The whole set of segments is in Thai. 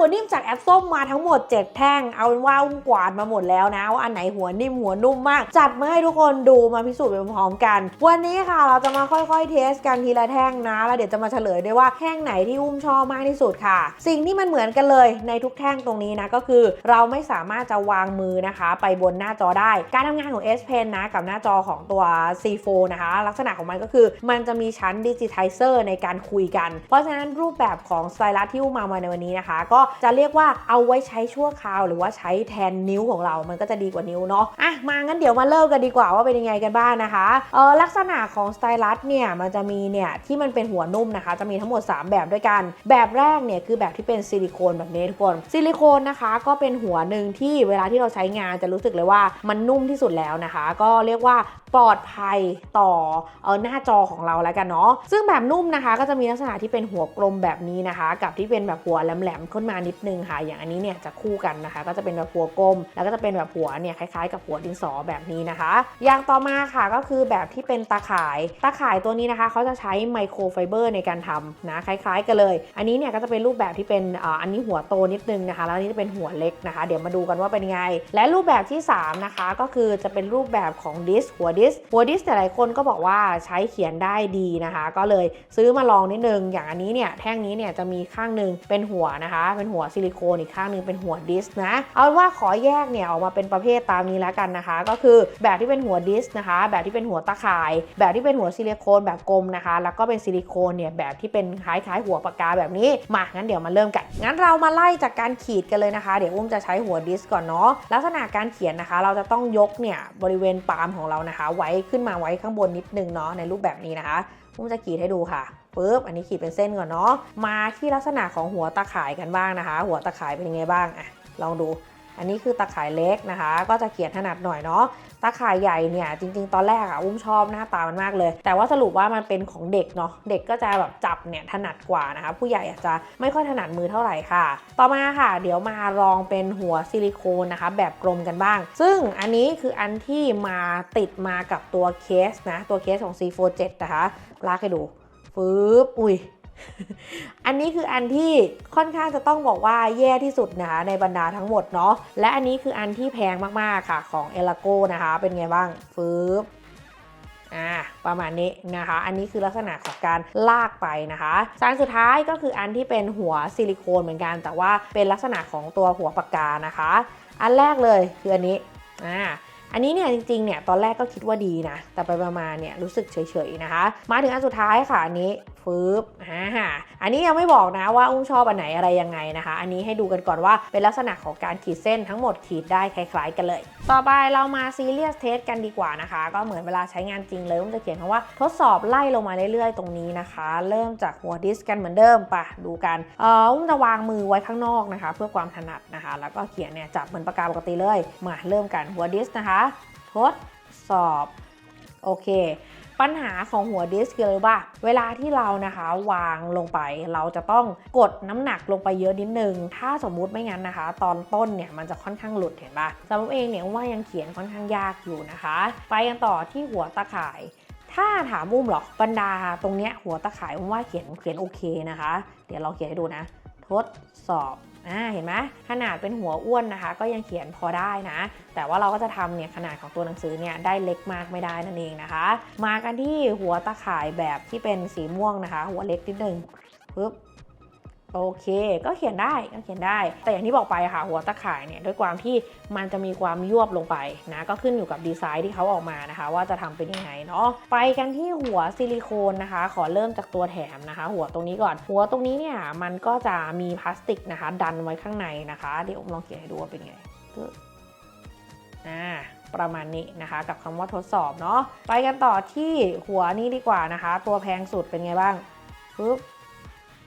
หัวนิ่มจากแอปส้มมาทั้งหมด 7 แท่ง เอาเป็นว่าอุ้มกวาดมาหมดแล้วนะว่าอันไหนหัวนิ่มหัวนุ่มมาก จัดมาให้ทุกคนดูมาพิสูจน์ไปพร้อมกัน วันนี้ค่ะเราจะมาค่อยๆ เทสกันทีละแท่งนะ แล้วเดี๋ยวจะมาเฉลยด้วยว่าแท่งไหนที่อุ้มชอบมากที่สุดค่ะ สิ่งที่มันเหมือนกันเลยในทุกแท่งตรงนี้นะก็คือเราไม่สามารถจะวางมือนะคะ ไปบนหน้าจอได้ การทำงานของ S Pen นะกับหน้าจอของตัว C4 นะคะ ลักษณะของมันก็คือมันจะมีชั้นดิจิทัลเซอร์ในการคุยกัน เพราะฉะนั้นรูปแบบของสไตลัสที่อุ้มมาในวันนี้นะคะ ก็จะเรียกว่าเอาไว้ใช้ชั่วคราว หรือว่าใช้แทนนิ้วของเรา มันก็จะดีกว่านิ้วเนาะอะมางั้นเดี๋ยวมาเริ่มกันดีกว่าว่าเป็นยังไงกันบ้างนะคะเออลักษณะของสไตลัสเนี่ยมันจะมีเนี่ยที่มันเป็นหัวนุ่มนะคะ จะมีทั้งหมด 3 แบบด้วยกัน แบบแรกเนี่ยคือแบบที่เป็นซิลิโคนแบบนี้ทุกคนซิลิโคนนะคะก็เป็นหัวหนึ่งที่เวลาที่เราใช้งานจะรู้สึกเลยว่ามันนุ่มที่สุดแล้วนะคะ ก็เรียกว่าปลอดภัยต่อเออหน้าจอของเราแล้วกันเนาะซึ่งแบบนุ่มนะคะ ก็จะมีลักษณะที่เป็นหัวกลมแบบนี้นะคะ กับที่เป็นแบบหัวแหลมๆขึ้นมานิดนึงค่ะ อย่างอันนี้เนี่ยจะคู่กันนะคะ ก็จะเป็นแบบหัวกลม แล้วก็จะเป็นแบบหัวเนี่ยคล้ายๆ กับหัวดินสอแบบนี้นะคะ อย่างต่อมาค่ะก็คือแบบที่เป็นตาข่าย ตาข่ายตัวนี้นะคะเขาจะใช้ไมโครไฟเบอร์ในการทำนะคล้ายๆ กันเลย อันนี้เนี่ยก็จะเป็นรูปแบบที่เป็นอ,อันนี้หัวโตนิดนึงนะคะ แล้วอันนี้จะเป็นหัวเล็กนะคะ เดี๋ยวมาดูกันว่าเป็นยังไง และรูปแบบที่สามนะคะ ก็คือจะเป็นรูปแบบของดิสหัวดิสหัวดิสแต่หลายคนก็บอกว่าใช้เขียนได้ดีนะคะ ก็เลยซื้อมาลองนิดนึง อย่างอันนี้เนี่ยแท่งนี้เนี่ยจะมีข้างหนึ่งเป็นหัวนะคะเป็นหัวซิลิโคนอีกข้างหนึ่งเป็นหัวดิสนะเอาว่าขอแยกเนี่ยออกมาเป็นประเภทตามนี้แล้วกันนะคะ ก็คือแบบที่เป็นหัวดิสนะคะ แบบที่เป็นหัวตะข่าย แบบที่เป็นหัวซิลิโคนแบบกลมนะคะ แล้วก็เป็นซิลิโคนเนี่ยแบบที่เป็นคล้ายๆหัวปากกาแบบนี้มางั้นเดี๋ยวมาเริ่มกัน งั้นเรามาไล่จากการขีดกันเลยนะคะ เดี๋ยวอุ้มจะใช้หัวดิสก่อนเนาะลักษณะการเขียนนะคะ เราจะต้องยกเนี่ยบริเวณปาล์มของเรานะคะ ไว้ขึ้นมาไว้ข้างบนนิดนึงเนาะในรูปแบบนี้นะคะอุ้มจะขีดให้ดูค่ะ ปุ๊บอันนี้ขีดเป็นเส้นก่อนเนาะมาที่ลักษณะของหัวตะข่ายกันบ้างนะคะ หัวตะข่ายเป็นยังไงบ้างอะลองดูอันนี้คือตะข่ายเล็กนะคะ ก็จะเขียนถนัดหน่อยเนาะตาข่ายใหญ่เนี่ยจริง ๆ ตอนแรกอะอุ้มชอบหน้าตามันมากเลย แต่ว่าสรุปว่ามันเป็นของเด็กเนาะเด็กก็จะแบบจับเนี่ยถนัดกว่านะคะ ผู้ใหญ่อาจจะไม่ค่อยถนัดมือเท่าไหร่ค่ะ ต่อมาค่ะ เดี๋ยวมาลองเป็นหัวซิลิโคนนะคะ แบบกลมกันบ้าง ซึ่งอันนี้คืออันที่มาติดมากับตัวเคสนะตัวเคสของ C47 นะคะลากให้ดู ฟืบอุ้ยอันนี้คืออันที่ค่อนข้างจะต้องบอกว่าแย่ที่สุดนะคะในบรรดาทั้งหมดเนาะและอันนี้คืออันที่แพงมากๆค่ะของเอลโกนะคะเป็นไงบ้างฟืบอ่าประมาณนี้นะคะ อันนี้คือลักษณะของการลากไปนะคะสารสุดท้ายก็คืออันที่เป็นหัวซิลิโคนเหมือนกัน แต่ว่าเป็นลักษณะของตัวหัวปากกานะคะ อันแรกเลยคืออันนี้อ่า อันนี้เนี่ยจริงๆเนี่ยตอนแรกก็คิดว่าดีนะ แต่ไปประมาณเนี่ยรู้สึกเฉยๆนะคะ มาถึงอันสุดท้ายค่ะอันนี้ฟืบอ่าอันนี้ยังไม่บอกนะว่าอุ้มชอบอันไหนอะไรยังไงนะคะ อันนี้ให้ดูกันก่อนว่าเป็นลักษณะของการขีดเส้นทั้งหมดขีดได้คล้ายๆกันเลย ต่อไปเรามาซีเรียสเทสกันดีกว่านะคะ ก็เหมือนเวลาใช้งานจริงเลยอุ้มจะเขียนคำว่าทดสอบไล่ลงมาเรื่อยๆ ตรงนี้นะคะ เริ่มจากหัวดิสกันเหมือนเดิมปะดูกันเอออุ้มจะวางมือไว้ข้างนอกนะคะ เพื่อความถนัดนะคะ แล้วก็เขียนเนี่ยจับเหมือนปากกาปกติเลยมาเริ่มกันหัวดิสนะคะทดสอบโอเค ปัญหาของหัวดิสคืออะไรบ้าเวลาที่เรานะคะวางลงไป เราจะต้องกดน้ำหนักลงไปเยอะนิดนึง ถ้าสมมุติไม่งั้นนะคะ ตอนต้นเนี่ยมันจะค่อนข้างหลุดเห็นปะสำหรับเองเนี่ยว่ายังเขียนค่อนข้างยากอยู่นะคะ ไปกันต่อที่หัวตะข่ายถ้าถามอุ้มหรอกบรรดาตรงเนี้ยหัวตะข่ายอุ้มว่าเขียนเขียนโอเคนะคะ เดี๋ยวเราเขียนให้ดูนะ ทดสอบ อ่าเห็นไหมขนาดเป็นหัวอ้วนนะคะ ก็ยังเขียนพอได้นะ แต่ว่าเราก็จะทำเนี่ยขนาดของตัวหนังสือเนี่ยได้เล็กมากไม่ได้นั่นเองนะคะ มากันที่หัวตะข่ายแบบที่เป็นสีม่วงนะคะ หัวเล็กนิดนึงปึ๊บ โอเค ก็เขียนได้ก็เขียนได้ แต่อย่างที่บอกไปค่ะหัวตะข่ายเนี่ยด้วยความที่มันจะมีความยวบลงไปนะก็ขึ้นอยู่กับดีไซน์ที่เขาออกมานะคะ ว่าจะทำเป็นยังไงเนาะไปกันที่หัวซิลิโคนนะคะ ขอเริ่มจากตัวแถมนะคะ หัวตรงนี้ก่อน หัวตรงนี้เนี่ยมันก็จะมีพลาสติกนะคะ ดันไว้ข้างในนะคะเดี๋ยวผมลองเขียนให้ดูว่าเป็นไงตึ๊บอ่าประมาณนี้นะคะ กับคำว่าทดสอบเนาะไปกันต่อที่หัวนี้ดีกว่านะคะ ตัวแพงสุดเป็นไงบ้างปึ๊บ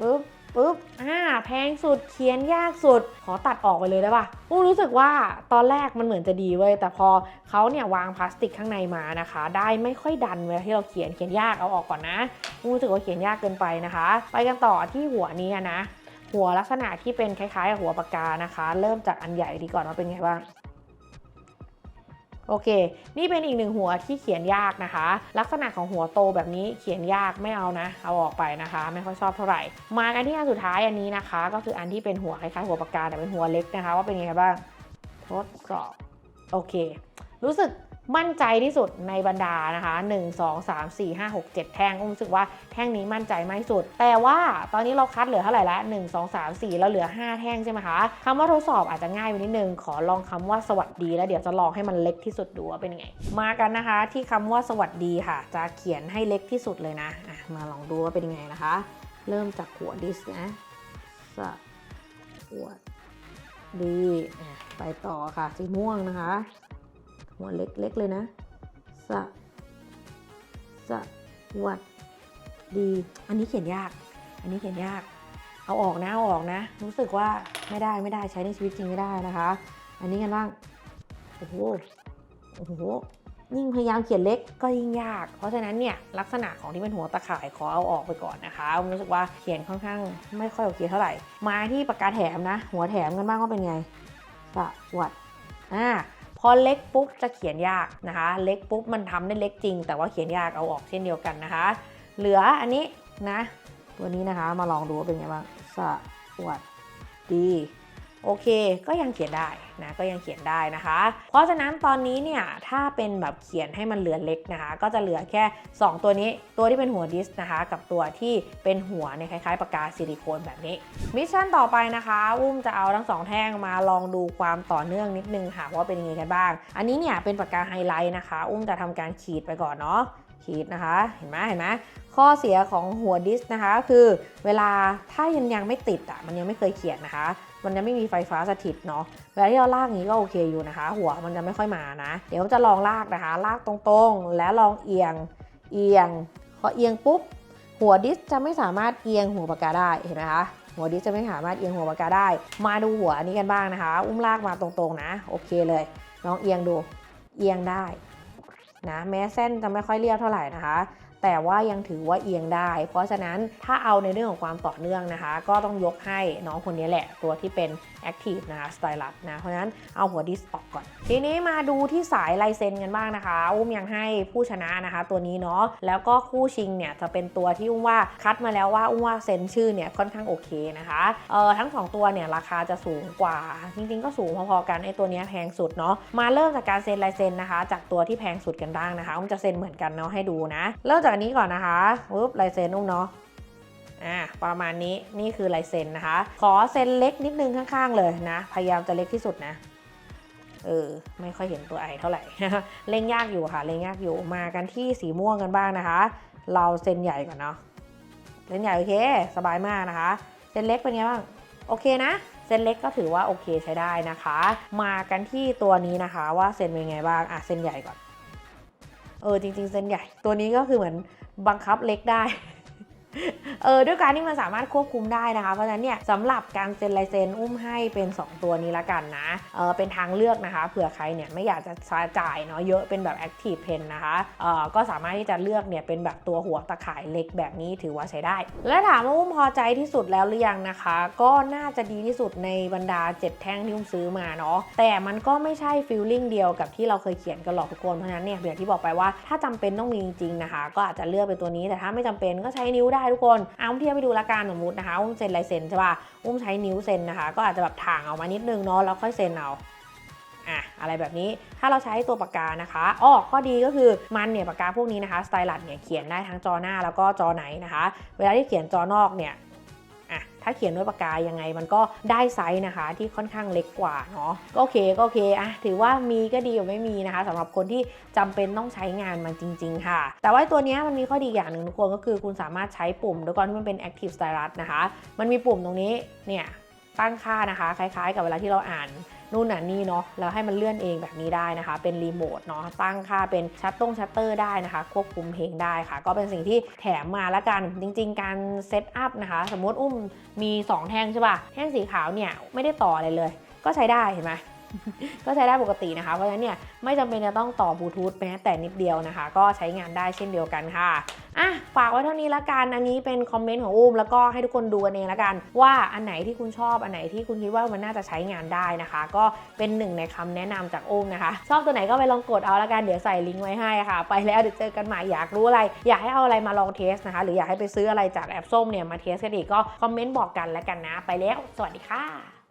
ปึ๊บ ปึ๊บ อ่า แพงสุด เขียนยากสุด ขอตัดออกไปเลยได้ปะอู้รู้สึกว่าตอนแรกมันเหมือนจะดีเว้ย แต่พอเขาเนี่ยวางพลาสติกข้างในมานะคะ ได้ไม่ค่อยดันเวลาที่เราเขียน เขียนยากเอาออกก่อนนะอู้รู้สึกว่าเขียนยากเกินไปนะคะ ไปกันต่อที่หัวนี้นะ หัวลักษณะที่เป็นคล้ายๆกับหัวปากกานะคะ เริ่มจากอันใหญ่ดีก่อนว่าเป็นไงบ้าง โอเค นี่เป็นอีกหนึ่งหัวที่เขียนยากนะคะ ลักษณะของหัวโตแบบนี้เขียนยากไม่เอานะ เอาออกไปนะคะ ไม่ค่อยชอบเท่าไหร่ มากันที่อันสุดท้ายอันนี้นะคะ ก็คืออันที่เป็นหัวคล้ายๆหัวปากกาแต่เป็นหัวเล็กนะคะ ว่าเป็นยังไงบ้าง ทดสอบ โอเค รู้สึก มั่นใจที่สุดในบรรดานะคะ 1 2 3 4 5 6 7 แท่งอุ้มรู้สึกว่าแท่งนี้มั่นใจมากที่สุด แต่ว่าตอนนี้เราคัดเหลือเท่าไหร่ละ 1 2 3 4 แล้วเหลือ 5 แท่งใช่ไหมคะคำว่าทดสอบอาจจะง่ายไปนิดนึง ขอลองคำว่าสวัสดีแล้วเดี๋ยวจะลองให้มันเล็กที่สุดดูว่าเป็นยังไง มากันนะคะ ที่คำว่าสวัสดีค่ะ จะเขียนให้เล็กที่สุดเลยนะะมาลองดูว่าเป็นยังไงนะคะ เริ่มจากหัวดิสนะสวัสดีไปต่อค่ะสีม่วงนะคะ หัวเล็กๆเลยนะ สะสวัสดี อันนี้เขียนยาก อันนี้เขียนยาก เอาออกนะ เอาออกนะ รู้สึกว่าไม่ได้ไม่ได้ใช้ในชีวิตจริงไม่ได้นะคะ อันนี้กันบ้าง โอ้โห โอ้โห ยิ่งพยายามเขียนเล็กก็ยิ่งยาก เพราะฉะนั้นเนี่ยลักษณะของที่เป็นหัวตะข่ายขอเอาออกไปก่อนนะคะ รู้สึกว่าเขียนค่อนข้างไม่ค่อยโอเคเท่าไหร่ มาที่ปากกาแถมนะ หัวแถมกันบ้างว่าเป็นไง สวัสดอ่า พอเล็กปุ๊บจะเขียนยากนะคะ เล็กปุ๊บมันทำได้เล็กจริง แต่ว่าเขียนยากเอาออกเช่นเดียวกันนะคะ เหลืออันนี้นะ ตัวนี้นะคะมาลองดูว่าเป็นไงบ้างสวัสดี โอเค ก็ยังเขียนได้นะ ก็ยังเขียนได้นะคะ เพราะฉะนั้นตอนนี้เนี่ย ถ้าเป็นแบบเขียนให้มันเหลือเล็กนะคะ ก็จะเหลือแค่ 2 ตัวนี้ ตัวที่เป็นหัวดิสนะคะ กับตัวที่เป็นหัวในยคล้ายๆปากกาซิลิโคนแบบนี้ มิชชั่นต่อไปนะคะ อุ้มจะเอาทั้งสองแท่งมาลองดูความต่อเนื่องนิดนึงค่ะว่าเป็นยังไงกันบ้าง อันนี้เนี่ยเป็นปากกาไฮไลท์นะคะ อุ้มจะทำการขีดไปก่อนเนาะ ขีดนะคะ เห็นไหมเห็นไหมข้อเสียของหัวดิสนะคะ คือเวลาถ้ายังยังไม่ติดอะ มันยังไม่เคยเขียนนะคะ มันจะไม่มีไฟฟ้าสถิตเนาะเวลาที่เราลากอย่างนี้ก็โอเคอยู่นะคะ หัวมันจะไม่ค่อยมานะ เดี๋ยวจะลองลากนะคะ ลากตรงๆ แล้วลองเอียงเอียงพอเอียงปุ๊บหัวดิสจะไม่สามารถเอียงหัวปากกาได้เห็นไหมคะหัวดิสจะไม่สามารถเอียงหัวปากกาได้ มาดูหัวอันนี้กันบ้างนะคะ อุ้มลากมาตรงๆนะ โอเคเลยลองเอียงดูเอียงได้นะแม้เส้นจะไม่ค่อยเรียบเท่าไหร่นะคะ แต่ว่ายังถือว่าเอียงได้ เพราะฉะนั้นถ้าเอาในเรื่องของความต่อเนื่องนะคะ ก็ต้องยกให้น้องคนนี้แหละ ตัวที่เป็น Active นะคะสไตลัสนะ เพราะฉะนั้นเอาหัวดิสออกก่อน ทีนี้มาดูที่สายลายเซ็นกันบ้างนะคะ อุ้มยังให้ผู้ชนะนะคะ ตัวนี้เนาะแล้วก็คู่ชิงเนี่ยจะเป็นตัวที่อุ้มว่าคัดมาแล้วว่าอุ้มว่าเซ็นชื่อเนี่ยค่อนข้างโอเคนะคะเออทั้งสองตัวเนี่ยราคาจะสูงกว่า จริงๆ ก็สูงพอๆกันไอตัวเนี้ยแพงสุดเนาะมาเริ่มจากการเซ็นลายเซ็นนะคะ จากตัวที่แพงสุดกันบ้างนะคะอุ้มจะเซ็นเหมือนกันเนาะให้ดูนะเริ่มจากอันนี้ก่อนนะคะปุ๊บลายเซ็นอุ้มเนาะอ่าประมาณนี้นี่คือลายเซ็นนะคะ ขอเซ็นเล็กนิดนึงข้างๆเลยนะ พยายามจะเล็กที่สุดนะเออไม่ค่อยเห็นตัวไอเท่าไหร่เล่งยากอยู่ค่ะเล่งยากอยู่มากันที่สีม่วงกันบ้างนะคะ เราเซ็นใหญ่ก่อนเนาะเซ็นใหญ่โอเค สบายมากนะคะเซ็นเล็กเป็นไงบ้าง โอเคนะเซ็นเล็กก็ถือว่าโอเคใช้ได้นะคะ มากันที่ตัวนี้นะคะว่าเซ็นเป็นไงบ้าง อะเซ็นใหญ่ก่อน เออจริงๆเซ็นใหญ่ ตัวนี้ก็คือเหมือนบังคับเล็กได้ เออด้วยการที่มันสามารถควบคุมได้นะคะ เพราะฉะนั้นเนี่ยสำหรับการเซ็นลายเซ็นอุ้มให้เป็น 2 ตัวนี้ละกันนะเออเป็นทางเลือกนะคะเผื่อใครเนี่ยไม่อยากจะจ่ายเนาะเยอะเป็นแบบ Active Pen นะคะเออก็สามารถที่จะเลือกเนี่ยเป็นแบบตัวหัวตะข่ายเล็กแบบนี้ถือว่าใช้ได้ และถามว่าอุ้มพอใจที่สุดแล้วหรือยังนะคะ ก็น่าจะดีที่สุดในบรรดา 7 แท่งที่อุ้มซื้อมาเนาะแต่มันก็ไม่ใช่ฟีลลิ่งเดียวกับที่เราเคยเขียนกันหรอกทุกคนเพราะฉะนั้นเนี่ยอย่างที่บอกไปว่าถ้าจำเป็นต้องมีจริงๆนะคะ ก็อาจจะเลือกเป็นตัวนี้แต่ถ้าไม่จำเป็นก็ใช้นิ้วได้ทุกคนเอาเทียบไปดูละกันสมมตินะคะอุ้มเซ็นลายเซ็นใช่ป่ะอุ้มใช้นิ้วเซ็นนะคะ ก็อาจจะแบบถ่างออกมานิดนึงเนาะแล้วค่อยเซ็นเอาอะอะไรแบบนี้ถ้าเราใช้ตัวปากกานะคะอ้อข้อดีก็คือมันเนี่ยปากกาพวกนี้นะคะสไตลัสเนี่ยเขียนได้ทั้งจอหน้าแล้วก็จอไหนนะคะ เวลาที่เขียนจอนอกเนี่ย ถ้าเขียนด้วยปากกายังไง มันก็ได้ไซส์นะคะ ที่ค่อนข้างเล็กกว่าเนาะก็โอเคก็โอเคอะถือว่ามีก็ดีกว่าไม่มีนะคะสำหรับคนที่จำเป็นต้องใช้งานมันจริง ๆ ค่ะ แต่ว่าตัวนี้มันมีข้อดีอย่างหนึ่งทุกคนก็คือคุณสามารถใช้ปุ่มด้วยก่อนที่มันเป็น Active Stylus นะคะ มันมีปุ่มตรงนี้เนี่ยตั้งค่านะคะ คล้ายๆ กับเวลาที่เราอ่าน นู่นน่ะนี่เนาะแล้วให้มันเลื่อนเองแบบนี้ได้นะคะ เป็นรีโมทเนาะตั้งค่าเป็นชัตตงชัตเตอร์ได้นะคะ ควบคุมเพลงได้ค่ะ ก็เป็นสิ่งที่แถมมาละกันจริง ๆ การเซตอัพนะคะ สมมติอุ้มมี 2 แท่งใช่ป่ะแท่งสีขาวเนี่ยไม่ได้ต่ออะไรเลย ก็ใช้ได้เห็นไหม ก็ใช้ได้ปกตินะคะ เพราะฉะนั้นเนี่ยไม่จำเป็นจะต้องต่อบลูทูธแม้แต่นิดเดียวนะคะ ก็ใช้งานได้เช่นเดียวกันค่ะอะฝากไว้เท่านี้ละกัน อันนี้เป็นคอมเมนต์ของอุ้มแล้วก็ให้ทุกคนดูกันเองละกัน ว่าอันไหนที่คุณชอบอันไหนที่คุณคิดว่ามันน่าจะใช้งานได้นะคะ ก็เป็นหนึ่งในคำแนะนำจากอุ้มนะคะ ชอบตัวไหนก็ไปลองกดเอาละกันเดี๋ยวใส่ลิงก์ไว้ให้ค่ะ ไปแล้วเดี๋ยวเจอกันใหม่อยากรู้อะไร อยากให้เอาอะไรมาลองเทสนะคะ หรืออยากให้ไปซื้ออะไรจากแอปส้มเนี่ยมาเทสกันอีกก็คอมเมนต์บอกกันล้วกันนะ ไปแล้ว สวัสดีค่ะ